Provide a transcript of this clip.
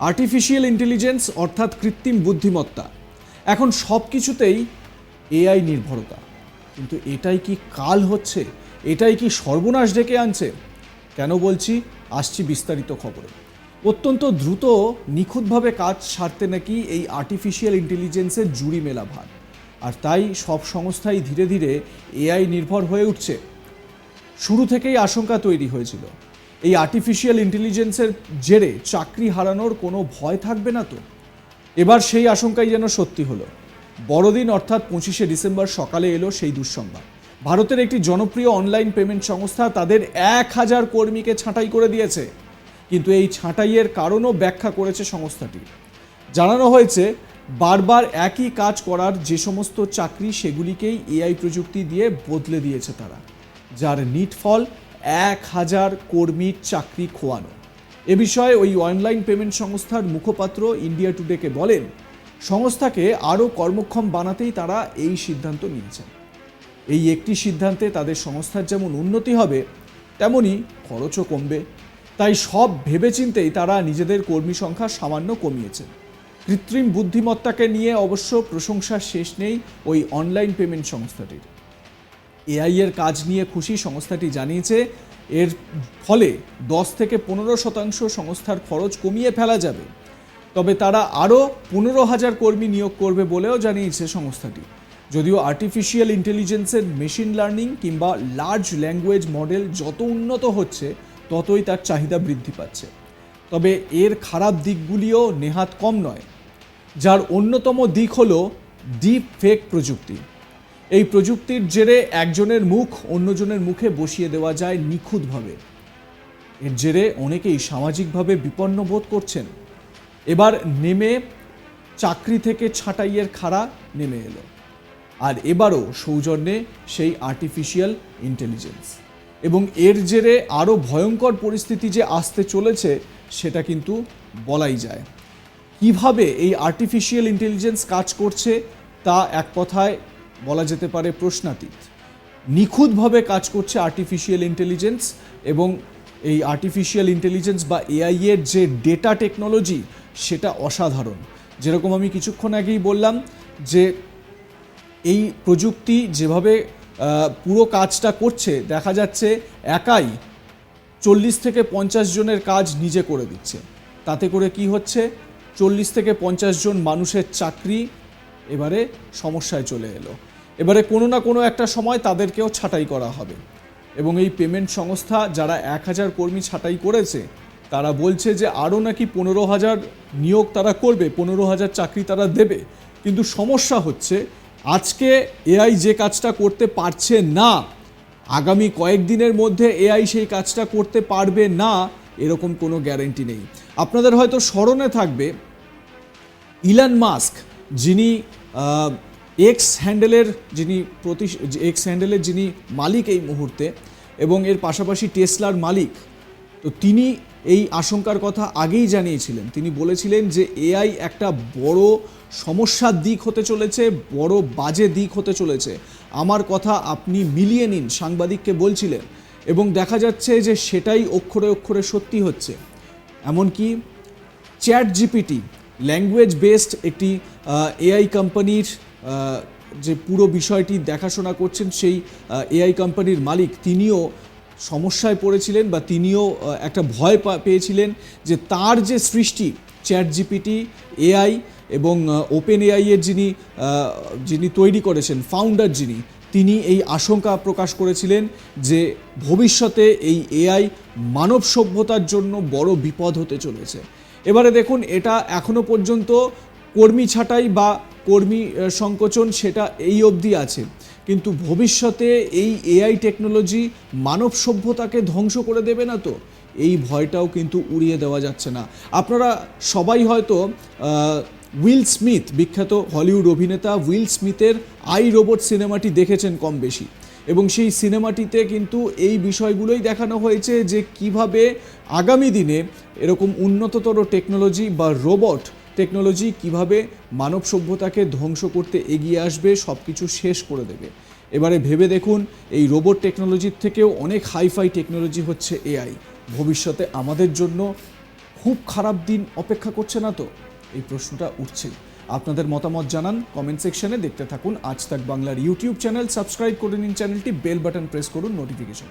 Artificial intelligence অর্থাৎ কৃত্রিম বুদ্ধিমত্তা। এখন সব কিছুতেই এআই নির্ভরতা। কিন্তু এটাই কি কাল হচ্ছে? এটাই কি সর্বনাশ ডেকে আনছে? কেন বলছি? আসছি বিস্তারিত খবরে। অত্যন্ত দ্রুত, নিখুঁতভাবে কাজ সারতে নাকি এই আর্টিফিশিয়াল ইন্টেলিজেন্সের জুড়ি মেলা ভার। আর তাই সব সংস্থাই ধীরে ধীরে এআই নির্ভর হয়ে উঠছে। শুরু থেকেই আশঙ্কা তৈরি হয়েছিল। এই আর্টিফিশিয়াল ইন্টেলিজেন্সের জেরে চাকরি হারানোর কোনো ভয় থাকবে না তো? এবার সেই আশঙ্কাই যেন সত্যি হলো। বড়দিন অর্থাৎ পঁচিশে ডিসেম্বর সকালে এলো সেই দুঃসংবাদ। ভারতের একটি জনপ্রিয় অনলাইন পেমেন্ট সংস্থা তাদের এক হাজার কর্মীকে ছাঁটাই করে দিয়েছে। কিন্তু এই ছাঁটাইয়ের কারণও ব্যাখ্যা করেছে সংস্থাটি। জানানো হয়েছে, বারবার একই কাজ করার যে সমস্ত চাকরি সেগুলিকেই এআই প্রযুক্তি দিয়ে বদলে দিয়েছে তারা, যার নিট ফল এক হাজার কর্মীর চাকরি খোয়ানো। এ বিষয়ে ওই অনলাইন পেমেন্ট সংস্থার মুখপাত্র ইন্ডিয়া টুডেকে বলেন, সংস্থাকে আরও কর্মক্ষম বানাতেই তারা এই সিদ্ধান্ত নিয়েছেন। এই একটি সিদ্ধান্তে তাদের সংস্থার যেমন উন্নতি হবে, তেমনি খরচও কমবে। তাই সব ভেবেচিন্তেই তারা নিজেদের কর্মী সংখ্যা সামান্য কমিয়েছেন কৃত্রিম বুদ্ধিমত্তাকে নিয়ে অবশ্য প্রশংসার শেষ নেই ওই অনলাইন পেমেন্ট সংস্থাটির। এআই এর কাজ নিয়ে খুশি সংস্থাটি জানিয়েছে, এর ফলে দশ থেকে পনেরো শতাংশ সংস্থার খরচ কমিয়ে ফেলা যাবে। তবে তারা আরও পনেরো হাজার কর্মী নিয়োগ করবে বলেও জানিয়েছে সংস্থাটি। যদিও আর্টিফিশিয়াল ইন্টেলিজেন্সের মেশিন লার্নিং কিংবা লার্জ ল্যাঙ্গুয়েজ মডেল যত উন্নত হচ্ছে, ততই তার চাহিদা বৃদ্ধি পাচ্ছে। তবে এর খারাপ দিকগুলিও নেহাত কম নয়। যার অন্যতম দিক হল ডিপ ফেক প্রযুক্তি। এই প্রযুক্তির জেরে একজনের মুখ অন্যজনের মুখে বসিয়ে দেওয়া যায় নিখুঁতভাবে। এর জেরে অনেকেই সামাজিকভাবে বিপন্ন বোধ করছেন। এবার নেমে চাকরি থেকে ছাঁটাইয়ের খাড়া নেমে এলো। আর এবারও সৌজন্যে সেই আর্টিফিশিয়াল ইন্টেলিজেন্স এবং এর জেরে আরও ভয়ঙ্কর পরিস্থিতি যে আসতে চলেছে, সেটা কিন্তু বলাই যায়। কীভাবে এই আর্টিফিশিয়াল ইন্টেলিজেন্স কাজ করছে, তা এক কথায় বলা যেতে পারে প্রশ্নাতীত। নিখুঁতভাবে কাজ করছে আর্টিফিশিয়াল ইন্টেলিজেন্স এবং এই আর্টিফিশিয়াল ইন্টেলিজেন্স বা এআই এর যে ডেটা টেকনোলজি সেটা অসাধারণ। যেরকম আমি কিছুক্ষণ আগেই বললাম যে এই প্রযুক্তি যেভাবে পুরো কাজটা করছে, দেখা যাচ্ছে একাই চল্লিশ থেকে পঞ্চাশ জনের কাজ নিজে করে দিচ্ছে। তাতে করে কি হচ্ছে? চল্লিশ থেকে পঞ্চাশ জন মানুষের চাকরি এবারে সমস্যায় চলে এলো। এবারে কোনো না কোনো একটা সময় তাদেরকেও ছাঁটাই করা হবে। এবং এই পেমেন্ট সংস্থা যারা এক হাজার কর্মী ছাঁটাই করেছে, তারা বলছে যে আরও নাকি পনেরো হাজার নিয়োগ তারা করবে, পনেরো হাজার চাকরি তারা দেবে। কিন্তু সমস্যা হচ্ছে, আজকে এআই যে কাজটা করতে পারছে না, আগামী কয়েকদিনের মধ্যে এআই সেই কাজটা করতে পারবে না, এরকম কোনো গ্যারেন্টি নেই। আপনাদের হয়তো স্মরণে থাকবে ইলান মাস্ক যিনি এক্স হ্যান্ডেলের যিনি প্রতি এক্স হ্যান্ডেলের যিনি মালিক এই মুহূর্তে এবং এর পাশাপাশি টেসলার মালিক, তো তিনি এই আশঙ্কার কথা আগেই জানিয়েছিলেন। তিনি বলেছিলেন যে এআই একটা বড় সমস্যার দিক হতে চলেছে, বড় বাজে দিক হতে চলেছে। আমার কথা আপনি মিলিয়ে নিন, সাংবাদিককে বলছিলেন এবং দেখা যাচ্ছে যে সেটাই অক্ষরে অক্ষরে সত্যি হচ্ছে। এমনকি চ্যাট জিপিটি ল্যাঙ্গুয়েজ বেসড একটি এআই কোম্পানির যে পুরো বিষয়টি দেখাশোনা করছেন সেই এআই কোম্পানির মালিক, তিনিও সমস্যায় পড়েছিলেন বা তিনিও একটা ভয় পেয়েছিলেন যে তার যে সৃষ্টি চ্যাট জিপিটি এআই এবং ওপেন এআই এর যিনি যিনি তৈরি করেছেন ফাউন্ডার যিনি, তিনি এই আশঙ্কা প্রকাশ করেছিলেন যে ভবিষ্যতে এই এআই মানব সভ্যতার জন্য বড় বিপদ হতে চলেছে। এবারে দেখুন, এটা এখনও পর্যন্ত কর্মী ছাঁটাই বা কর্মী সংকোচন সেটা এই অবধি আছে। কিন্তু ভবিষ্যতে এই এআই টেকনোলজি মানব সভ্যতাকে ধ্বংস করে দেবে না তো? এই ভয়টাও কিন্তু উড়িয়ে দেওয়া যাচ্ছে না। আপনারা সবাই হয়তো উইল স্মিথ, বিখ্যাত হলিউড অভিনেতা উইল স্মিথের আই রোবট সিনেমাটি দেখেছেন কম বেশি। এবং সেই সিনেমাটিতে কিন্তু এই বিষয়গুলোই দেখানো হয়েছে যে কীভাবে আগামী দিনে এরকম উন্নততর টেকনোলজি বা রোবট টেকনোলজি কীভাবে মানব সভ্যতাকে ধ্বংস করতে এগিয়ে আসবে সব কিছু শেষ করে দেবে। এবারে ভেবে দেখুন, এই রোবট টেকনোলজির থেকেও অনেক হাইফাই টেকনোলজি হচ্ছে এআই। ভবিষ্যতে আমাদের জন্য খুব খারাপ দিন অপেক্ষা করছে না তো? এই প্রশ্নটা উঠছে আপনাদের মতামত জানান কমেন্ট সেকশনে দেখতে থাকুন। আজ তাক বাংলার ইউটিউব চ্যানেল সাবস্ক্রাইব করে নিন চ্যানেলটি বেল বাটন প্রেস করুন নোটিফিকেশন